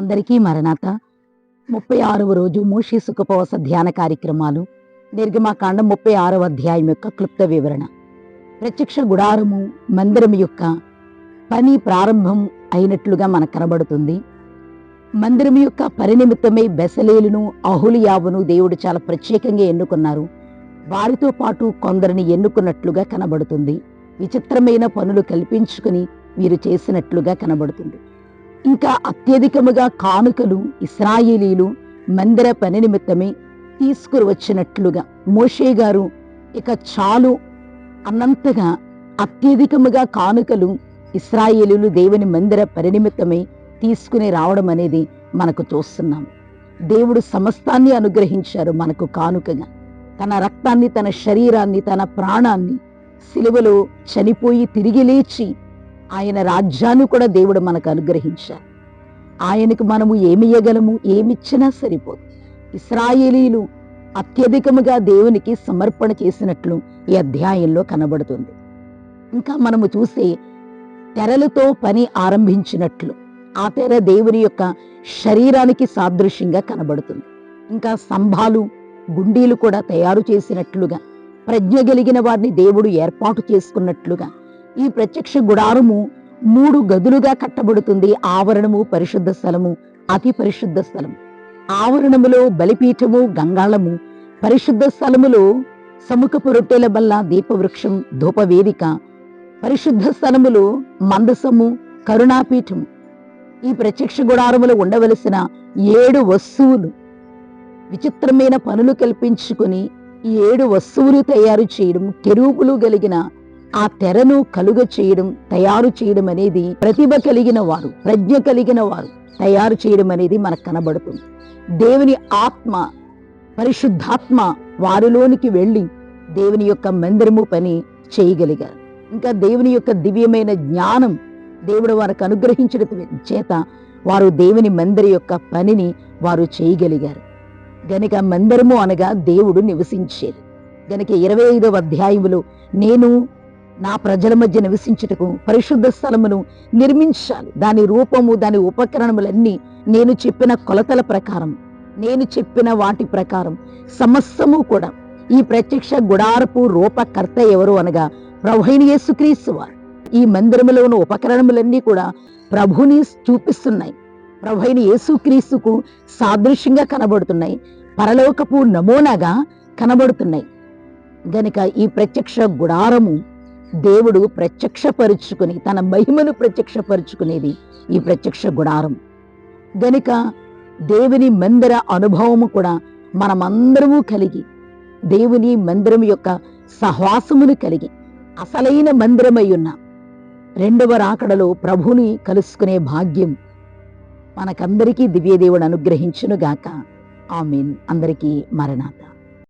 అందరికీ మరణాత. ముప్పై ఆరవ రోజు మూషి సుఖపవస ధ్యాన కార్యక్రమాలు నిర్గమాకాండం ముప్పై ఆరవ అధ్యాయం యొక్క క్లుప్త వివరణ. ప్రత్యక్ష గుడారము మందిరం యొక్క పని ప్రారంభం అయినట్లుగా మనకు కనబడుతుంది. మందిరం యొక్క పరినిమిత్తమై బెసలేలును అహులియావును దేవుడు చాలా ప్రత్యేకంగా ఎన్నుకున్నారు. వారితో పాటు కొందరిని ఎన్నుకున్నట్లుగా కనబడుతుంది. విచిత్రమైన పనులు కల్పించుకుని వీరు చేసినట్లుగా కనబడుతుంది. ఇంకా అత్యధికముగా కానుకలు ఇస్రాయేలీలు మందిర పని నిమిత్తమే తీసుకుని వచ్చినట్లుగా మోషే గారు ఇక చాలు అన్నంతగా అత్యధికముగా కానుకలు ఇస్రాయేలీలు దేవుని మందిర పరినిమిత్తమై తీసుకుని రావడం అనేది మనకు చూస్తున్నాం. దేవుడు సమస్తాన్ని అనుగ్రహించారు మనకు కానుకగా. తన రక్తాన్ని తన శరీరాన్ని తన ప్రాణాన్ని సిలువలో చనిపోయి తిరిగి లేచి ఆయన రాజ్యాన్ని కూడా దేవుడు మనకు అనుగ్రహించారు ఆయనకు మనము ఏమి ఇయ్యగలము? ఏమిచ్చినా సరిపోదు. ఇస్రాయేలీలు అత్యధికముగా దేవునికి సమర్పణ చేసినట్లు ఈ అధ్యాయంలో కనబడుతుంది. ఇంకా మనము చూసే తెరలతో పని ఆరంభించినట్లు ఆ తెర దేవుని యొక్క శరీరానికి సాదృశ్యంగా కనబడుతుంది. ఇంకా స్తంభాలు గుండీలు కూడా తయారు చేసినట్లుగా ప్రజ్ఞ కలిగిన వారిని దేవుడు ఏర్పాటు చేసుకున్నట్లుగా ఈ ప్రత్యక్ష గుడారము మూడు గదులుగా కట్టబడుతుంది. ఆవరణము పరిశుద్ధ స్థలము అతి పరిశుద్ధ స్థలము. ఆవరణములో బలిపీఠము గంగాళము. పరిశుద్ధ స్థలములో సముఖపు రొట్టెల బల్ల దీపవృక్షం ధూపవేదిక. పరిశుద్ధ స్థలములో మందసము కరుణాపీఠము. ఈ ప్రత్యక్ష గుడారములు ఉండవలసిన ఏడు వస్తువులు విచిత్రమైన పనులు కల్పించుకుని ఈ ఏడు వస్తువులు తయారు చేయడం కెరూపులు కలిగిన ఆ తెరను కలుగ చేయడం తయారు చేయడం అనేది ప్రతిభ కలిగిన వారు ప్రజ్ఞ కలిగిన వారు తయారు చేయడం అనేది మనకు కనబడుతుంది. దేవుని ఆత్మ పరిశుద్ధాత్మ వారిలోనికి వెళ్ళి దేవుని యొక్క మందిరము పని చేయగలిగారు. ఇంకా దేవుని యొక్క దివ్యమైన జ్ఞానం దేవుడు వారికి అనుగ్రహించిన చేత వారు దేవుని మందిర యొక్క పనిని వారు చేయగలిగారు. గనుక మందిరము అనగా దేవుడు నివసించేది. గనుక ఇరవై ఐదవ అధ్యాయములో నేను నా ప్రజల మధ్య నివసించుటకు పరిశుద్ధ స్థలమును నిర్మించాలి. దాని రూపము దాని ఉపకరణములన్నీ నేను చెప్పిన కొలతల ప్రకారం నేను చెప్పిన వాటి ప్రకారం సమస్తము కూడా ఈ ప్రత్యక్ష గుడారపు రూపకర్త ఎవరు అనగా ప్రభుని యేసుక్రీస్తు వారు. ఈ మందిరములో ఉన్న ఉపకరణములన్నీ కూడా ప్రభుని చూపిస్తున్నాయి. ప్రభుని యేసుక్రీస్తుకు సాదృశ్యంగా కనబడుతున్నాయి. పరలోకపు నమూనాగా కనబడుతున్నాయి. గనుక ఈ ప్రత్యక్ష గుడారము దేవుడు ప్రత్యక్షపరుచుకుని తన మహిమను ప్రత్యక్షపరుచుకునేది ఈ ప్రత్యక్ష గుడారం. గనుక దేవుని మందిర అనుభవము కూడా మనమందరము కలిగి దేవుని మందిరం యొక్క సహవాసమును కలిగి అసలైన మందిరమై ఉన్న రెండవ రాకడలో ప్రభుని కలుసుకునే భాగ్యం మనకందరికీ దివ్యదేవుడు అనుగ్రహించునుగాక. ఆమెన్. అందరికీ మరణాత